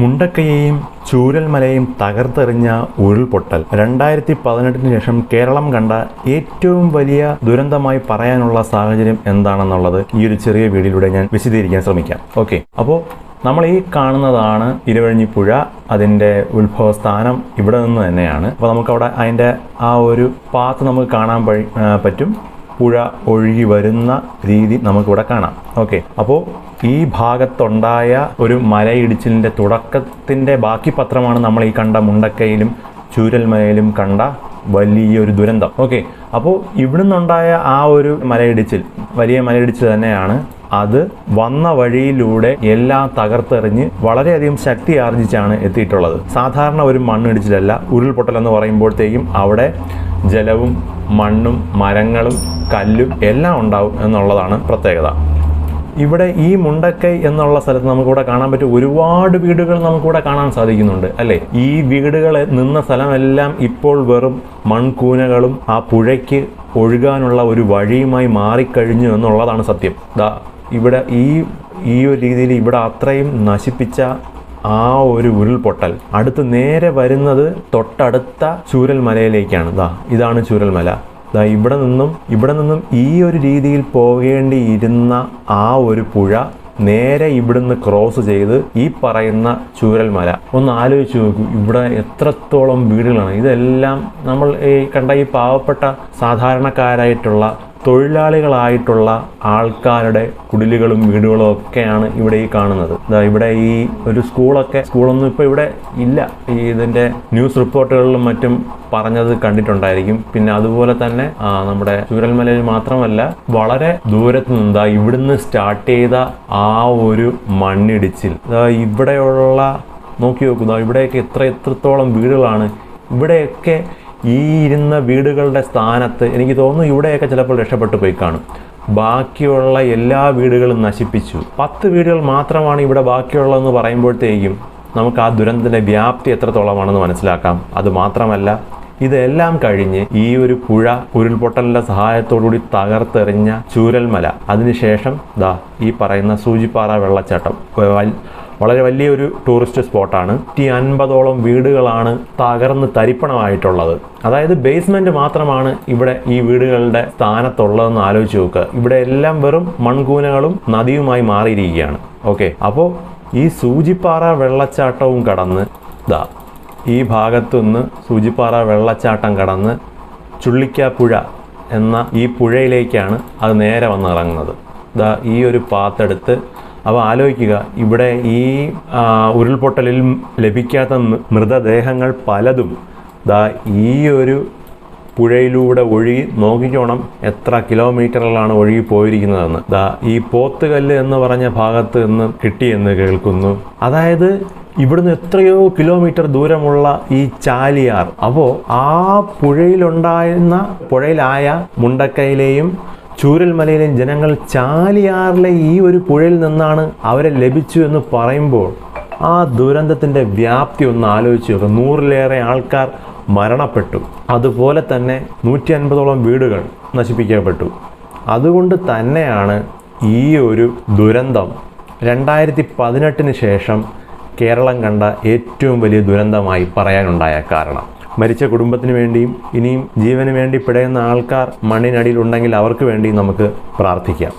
മുണ്ടക്കയെയും ചൂരൽമലയും തകർത്തെറിഞ്ഞ ഉരുൾപൊട്ടൽ. രണ്ടായിരത്തി പതിനെട്ടിന് ശേഷം കേരളം കണ്ട ഏറ്റവും വലിയ ദുരന്തമായി പറയാനുള്ള സാഹചര്യം എന്താണെന്നുള്ളത് ഈ ഒരു ചെറിയ വീഡിയോയിലൂടെ ഞാൻ വിശദീകരിക്കാൻ ശ്രമിക്കാം. ഓക്കെ. അപ്പോൾ നമ്മൾ ഈ കാണുന്നതാണ് ഇരുവഴിഞ്ഞിപ്പുഴ അതിന്റെ ഉത്ഭവസ്ഥാനം ഇവിടെ നിന്ന് തന്നെയാണ്. അപ്പോൾ നമുക്കവിടെ അതിന്റെ ആ ഒരു പാത്ത് നമുക്ക് കാണാൻ പറ്റും. പുഴ ഒഴുകി വരുന്ന രീതി നമുക്കിവിടെ കാണാം. ഓക്കെ. അപ്പോൾ ഈ ഭാഗത്തുണ്ടായ ഒരു മലയിടിച്ചിലിന്റെ തുടക്കത്തിന്റെ ബാക്കി പത്രമാണ് നമ്മൾ ഈ കണ്ട മുണ്ടക്കയിലും ചൂരൽമലയിലും കണ്ട വലിയൊരു ദുരന്തം. ഓക്കെ. അപ്പോൾ ഇവിടുന്നുണ്ടായ ആ ഒരു മലയിടിച്ചിൽ വലിയ മലയിടിച്ചിൽ തന്നെയാണ് അത് വന്ന വഴിയിലൂടെ എല്ലാം തകർത്തെറിഞ്ഞ് വളരെയധികം ശക്തി ആർജിച്ചാണ് എത്തിയിട്ടുള്ളത്. സാധാരണ ഒരു മണ്ണിടിച്ചിലല്ല ഉരുൾപൊട്ടൽ എന്ന് പറയുമ്പോഴത്തേക്കും അവിടെ ജലവും മണ്ണും മരങ്ങളും കല്ലും എല്ലാം ഉണ്ടാവും എന്നുള്ളതാണ് പ്രത്യേകത. ഇവിടെ ഈ മുണ്ടക്കൈ എന്നുള്ള സ്ഥലത്ത് നമുക്കിവിടെ കാണാൻ പറ്റും ഒരുപാട് വീടുകൾ നമുക്കിവിടെ കാണാൻ സാധിക്കുന്നുണ്ട് അല്ലേ? ഈ വീടുകൾ നിന്ന സ്ഥലമെല്ലാം ഇപ്പോൾ വെറും മൺകൂനകളും ആ പുഴയ്ക്ക് ഒഴുകാനുള്ള ഒരു വഴിയുമായി മാറിക്കഴിഞ്ഞു എന്നുള്ളതാണ് സത്യം. ദാ ഇവിടെ ഈ ഈ ഒരു രീതിയിൽ ഇവിടെ അത്രയും നശിപ്പിച്ച ആ ഒരു ഉരുൾപൊട്ടൽ. അടുത്ത് നേരെ വരുന്നത് തൊട്ടടുത്ത ചൂരൽമലയിലേക്കാണ്. ദാ ഇതാണ് ചൂരൽമല. ദാ ഇവിടെ നിന്നും ഇവിടെ നിന്നും ഈ ഒരു രീതിയിൽ പോകേണ്ടിയിരുന്ന ആ ഒരു പുഴ നേരെ ഇവിടുന്ന് ക്രോസ് ചെയ്ത് ഈ പറയുന്ന ചൂരൽമല. ഒന്ന് ആലോചിച്ച് നോക്കൂ ഇവിടെ എത്രത്തോളം വീടുകളാണ്. ഇതെല്ലാം നമ്മൾ ഈ കണ്ട ഈ പാവപ്പെട്ട സാധാരണക്കാരായിട്ടുള്ള തൊഴിലാളികളായിട്ടുള്ള ആൾക്കാരുടെ കുടിലുകളും വീടുകളും ഒക്കെയാണ് ഇവിടെ ഈ കാണുന്നത്. ഇവിടെ ഈ ഒരു സ്കൂളൊക്കെ സ്കൂളൊന്നും ഇപ്പോൾ ഇവിടെ ഇല്ല. ഈ ഇതിന്റെ ന്യൂസ് റിപ്പോർട്ടുകളിലും മറ്റും പറഞ്ഞത് കണ്ടിട്ടുണ്ടായിരിക്കും. പിന്നെ അതുപോലെ തന്നെ നമ്മുടെ ചൂരൽമലയിൽ മാത്രമല്ല വളരെ ദൂരത്ത് നിന്ന് ഇവിടുന്ന് സ്റ്റാർട്ട് ചെയ്ത ആ ഒരു മണ്ണിടിച്ചിൽ. ഇവിടെയുള്ള നോക്കി നോക്കൂ ദാ ഇവിടെയൊക്കെ എത്ര എത്രത്തോളം വീടുകളാണ്. ഇവിടെയൊക്കെ ഈ ഇരുന്ന വീടുകളുടെ സ്ഥാനത്ത് എനിക്ക് തോന്നുന്നു ഇവിടെയൊക്കെ ചിലപ്പോൾ രക്ഷപ്പെട്ടു പോയി കാണും. ബാക്കിയുള്ള എല്ലാ വീടുകളും നശിപ്പിച്ചു. പത്ത് വീടുകൾ മാത്രമാണ് ഇവിടെ ബാക്കിയുള്ളതെന്ന് പറയുമ്പോഴത്തേക്കും നമുക്ക് ആ ദുരന്തത്തിന്റെ വ്യാപ്തി എത്രത്തോളമാണെന്ന് മനസ്സിലാക്കാം. അത് മാത്രമല്ല ഇതെല്ലാം കഴിഞ്ഞ് ഈ ഒരു പുഴ ഉരുൾപൊട്ടലിന്റെ സഹായത്തോടുകൂടി തകർത്തെറിഞ്ഞ ചൂരൽമല. അതിനുശേഷം ദാ ഈ പറയുന്ന സൂചിപ്പാറ വെള്ളച്ചാട്ടം. വളരെ വലിയൊരു ടൂറിസ്റ്റ് സ്പോട്ടാണ്. നൂറ്റി അൻപതോളം വീടുകളാണ് തകർന്ന് തരിപ്പണമായിട്ടുള്ളത്. അതായത് ബേസ്മെന്റ് മാത്രമാണ് ഇവിടെ ഈ വീടുകളുടെ സ്ഥാനത്തുള്ളതെന്ന് ആലോചിച്ച് നോക്കുക. ഇവിടെ എല്ലാം വെറും മൺകൂനകളും നദിയുമായി മാറിയിരിക്കുകയാണ്. ഓക്കെ അപ്പോൾ ഈ സൂചിപ്പാറ വെള്ളച്ചാട്ടവും കടന്ന് ദാ ഈ ഭാഗത്തുനിന്ന് സൂചിപ്പാറ വെള്ളച്ചാട്ടം കടന്ന് ചുള്ളിക്കാപ്പുഴ എന്ന ഈ പുഴയിലേക്കാണ് അത് നേരെ വന്ന് ഇറങ്ങുന്നത്. ദാ ഈ ഒരു പാത്തെടുത്ത് അപ്പോൾ ആലോചിക്കുക ഇവിടെ ഈ ഉരുൾപൊട്ടലിൽ ലഭിക്കാത്ത മൃതദേഹങ്ങൾ പലതും ദാ ഈ ഒരു പുഴയിലൂടെ ഒഴുകി നോക്കിക്കോണം എത്ര കിലോമീറ്ററിലാണ് ഒഴുകി പോയിരിക്കുന്നതെന്ന്. ദാ ഈ പോത്തുകല്ല് എന്ന് പറഞ്ഞ ഭാഗത്ത് നിന്ന് കിട്ടിയെന്ന് കേൾക്കുന്നു. അതായത് ഇവിടുന്ന് എത്രയോ കിലോമീറ്റർ ദൂരമുള്ള ഈ ചാലിയാർ. അപ്പോൾ ആ പുഴയിലുണ്ടായിരുന്ന പുഴയിലായ മുണ്ടക്കയിലെയും ചൂരൽമലയിലെയും ജനങ്ങൾ ചാലിയാറിലെ ഈ ഒരു പുഴയിൽ നിന്നാണ് അവരെ ലഭിച്ചു എന്ന് പറയുമ്പോൾ ആ ദുരന്തത്തിന്റെ വ്യാപ്തി ഒന്ന് ആലോചിച്ച് നോക്കുക നൂറിലേറെ ആൾക്കാർ മരണപ്പെട്ടു. അതുപോലെ തന്നെ നൂറ്റി അൻപതോളം വീടുകൾ നശിപ്പിക്കപ്പെട്ടു. അതുകൊണ്ട് തന്നെയാണ് ഈ ഒരു ദുരന്തം രണ്ടായിരത്തി പതിനെട്ടിന് ശേഷം കേരളം കണ്ട ഏറ്റവും വലിയ ദുരന്തമായി പറയാനുണ്ടായ കാരണം. മരിച്ച കുടുംബത്തിന് വേണ്ടിയും ഇനിയും ജീവന് വേണ്ടി പിടയുന്ന ആൾക്കാർ മണ്ണിനടിയിലുണ്ടെങ്കിൽ അവർക്ക് വേണ്ടിയും നമുക്ക് പ്രാർത്ഥിക്കാം.